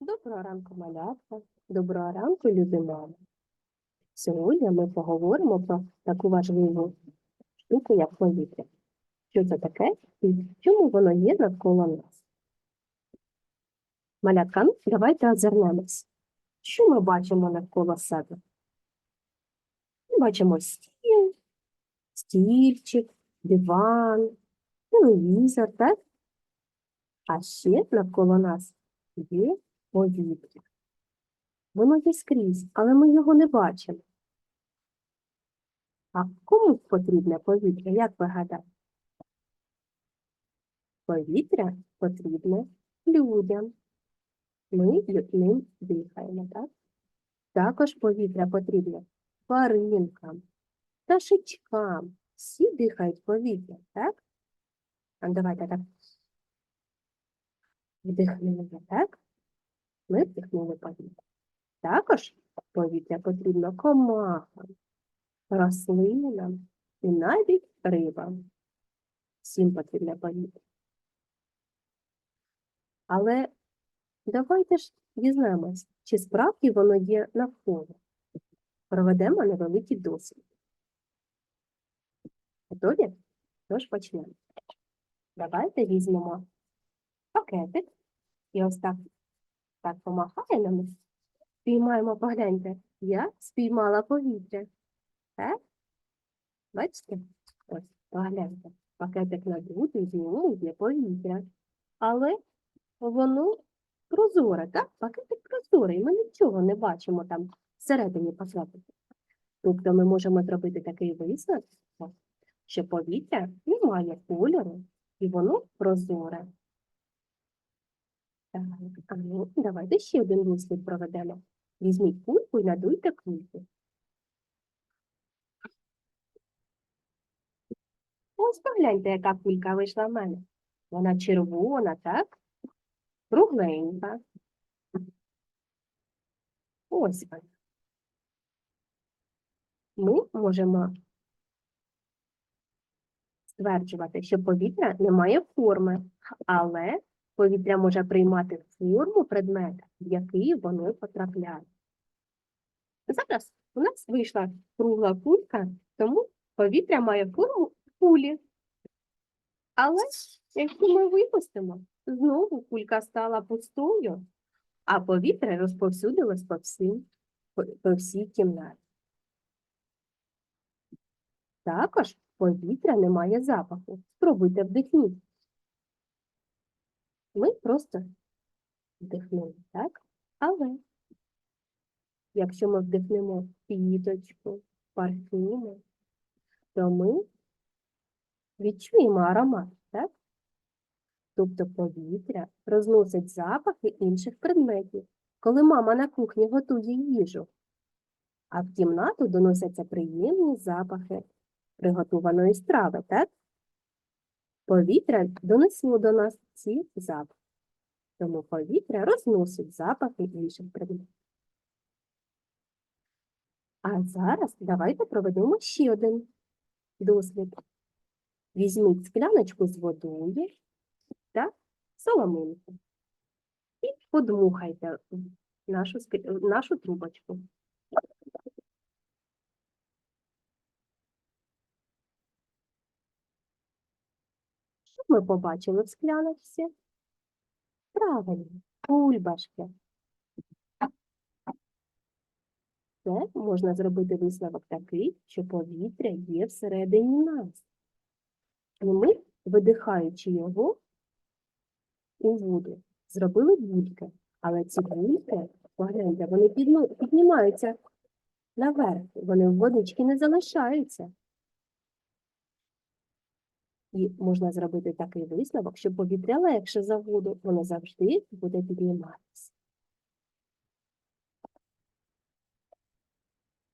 Доброго ранку, малятка. Доброго ранку, любі мами. Сьогодні ми поговоримо про таку важливу штуку, як повітря. Що це таке і чому воно є навколо нас? Малятка, ну, давайте озирнемось. Що ми бачимо навколо себе? Ми бачимо стіл, стільчик, диван, телевізор, так? А ще навколо нас є повітря. Воно є скрізь, але ми його не бачимо. А кому потрібне повітря, як ви гадаєте? Повітря потрібне людям. Ми ним дихаємо, так? Також повітря потрібне тваринкам, пташечкам. Всі дихають повітря, так? А давайте так. Вдихнули, так? Ми вдихнули повітря. Також повітря потрібно комахам, рослинам і навіть рибам. Всім потрібне повітря. Але давайте ж дізнаємось, чи справді воно є навколо. Проведемо невеликий досвід. Готові? Тож почнемо. Давайте візьмемо пакетик і ось так, так помахає нам. Спіймаємо, погляньте, я спіймала повітря. Так? Бачите? Ось, погляньте. Пакетик надутий, з нього є повітря. Але воно прозоре, так? Пакетик прозорий, ми нічого не бачимо там всередині пакетика. Тобто ми можемо зробити такий висновок, що повітря не має кольору, і воно прозоре. Так, ну, давайте ще один дослід проведемо. Візьміть кульку і надуйте кульку. Ось погляньте, яка кулька вийшла в мене. Вона червона, так? Кругленька. Ось вона. Ми можемо стверджувати, що повітря не має форми, але повітря може приймати форму предмета, в який воно потрапляє. Зараз у нас вийшла кругла кулька, тому повітря має форму кулі. Але якщо ми випустимо, знову кулька стала пустою, а повітря розповсюдилось по, всім, по, всій кімнаті. Також повітря не має запаху. Спробуйте вдихніть. Ми просто вдихнули, так? Але якщо ми вдихнемо квіточку, парфуми, то ми відчуємо аромат, так? Тобто повітря розносить запахи інших предметів, коли мама на кухні готує їжу, а в кімнату доносяться приємні запахи приготованої страви, так? Повітря донесло до нас ці запахи, тому повітря розносить запахи інших предметів. А зараз давайте проведемо ще один дослід. Візьміть скляночку з водою та соломинку і подмухайте нашу, нашу трубочку. Що ми побачили в скляночці? Правильно, бульбашки. Це можна зробити висновок такий, що повітря є всередині нас. І ми, видихаючи його у воду, зробили бульки. Але ці бульки, погляньте, вони піднімаються наверх, вони в водички не залишаються. І можна зробити такий висновок, що повітря легше за воду, воно завжди буде підніматися.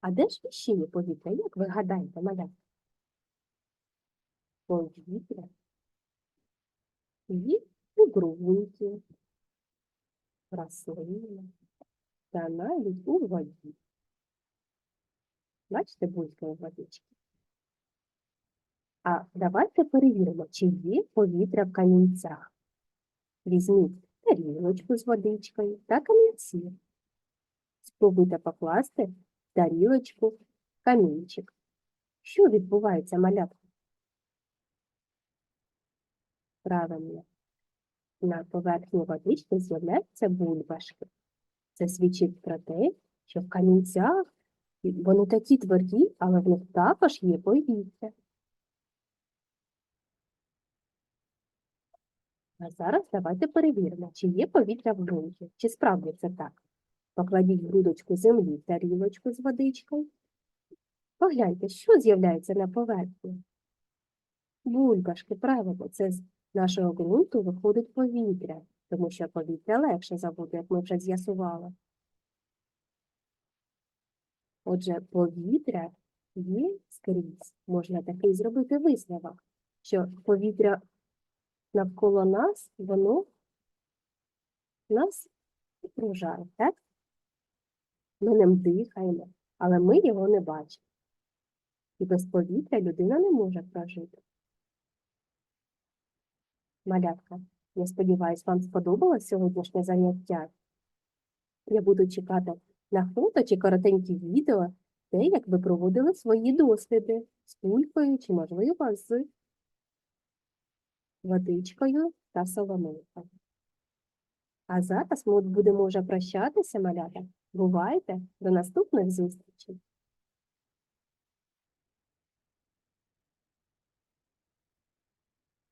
А де ж є повітря? Як ви гадаєте, малята? Повітря є у ґрунті, рослинах та навіть у воді. Бачите, бульки у водички? А давайте перевіримо, чи є повітря в камінцях. Візьміть тарілочку з водичкою та камінці. Спробуйте покласти в тарілочку камінчик. Що відбувається, малятка? Правильно. На поверхні водички з'являються бульбашки. Це свідчить про те, що в камінцях вони такі тверді, але в них також є повітря. А зараз давайте перевіримо, чи є повітря в ґрунті, чи справді це так. Покладіть грудочку землі в тарілочку з водичкою. Погляньте, що з'являється на поверхні. Бульбашки, правильно, це з нашого ґрунту виходить повітря, тому що повітря легше забути, як ми вже з'ясували. Отже, повітря є скрізь. Можна такий зробити висновок, що повітря навколо нас, воно нас окружає, так? Ми ним дихаємо, але ми його не бачимо. І без повітря людина не може прожити. Малятка, я сподіваюся, вам сподобалось сьогоднішнє заняття. Я буду чекати на фото чи коротенькі відео, те, як ви проводили свої досліди з кулькою чи, можливо, з водичкою та соломинкою. А зараз ми будемо вже прощатися, малята. Бувайте, до наступних зустрічей!